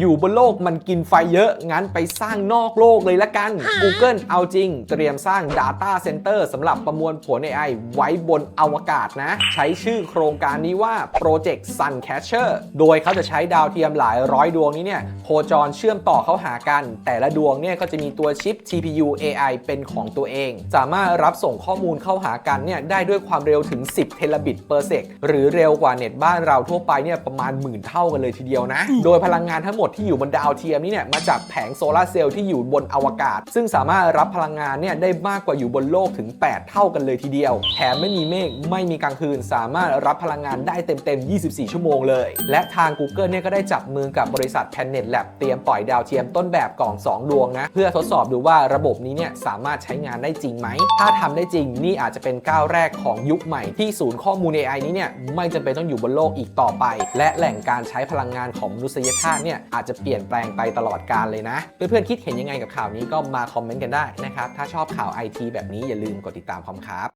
อยู่บนโลกมันกินไฟเยอะ งั้นไปสร้างนอกโลกเลยละกัน Google เอาจริง เตรียมสร้าง Data Center สำหรับประมวลผล AI ไว้บนอวกาศนะ ใช้ชื่อโครงการนี้ว่า Project Suncatcher โดยเขาจะใช้ดาวเทียมหลายร้อยดวงนี้เนี่ยโคจรเชื่อมต่อเข้าหากัน แต่ละดวงเนี่ยก็จะมีตัวชิป TPU AI เป็นของตัวเอง สามารถรับส่งข้อมูลเข้าหากันเนี่ยได้ด้วยความเร็วถึง 10 เทราบิตเปอร์เซกหรือเร็วกว่าเน็ตบ้านเราทั่วไปเนี่ยประมาณหมื่นเท่ากันเลยทีเดียวนะ โดยพลังงานทั้งหมดที่อยู่บนดาวเทียมนี้เนี่ยมาจากแผงโซลาร์เซลล์ที่อยู่บนอวกาศ ซึ่งสามารถรับพลังงานเนี่ยได้มากกว่าอยู่บนโลกถึง 8 เท่ากันเลยทีเดียว แถมไม่มีเมฆไม่มีกลางคืน สามารถรับพลังงานได้เต็ม ๆ 24 ชั่วโมงเลย และทาง Google เนี่ยก็ได้จับมือกับบริษัท Planet Lab เตรียมปล่อยดาวเทียมต้นแบบกล่อง 2 ดวงนะ เพื่อทดสอบดูว่าระบบนี้เนี่ยสามารถใช้งานได้จริงไหม ถ้าทำได้จริงนี่อาจจะเป็นก้าวแรกของยุคใหม่ที่ศูนย์ข้อมูล AI นี้เนี่ยไม่จำเป็นต้องอยู่บนโลกอีกต่อไป และแหล่งการใช้พลังงานของมนุษยชาติเนี่ยอาจจะเปลี่ยนแปลงไปตลอดการเลยนะ เพื่อนๆคิดเห็นยังไงกับข่าวนี้ก็มาคอมเมนต์กันได้นะครับ ถ้าชอบข่าวไอทีแบบนี้อย่าลืมกดติดตามพร้อมครับ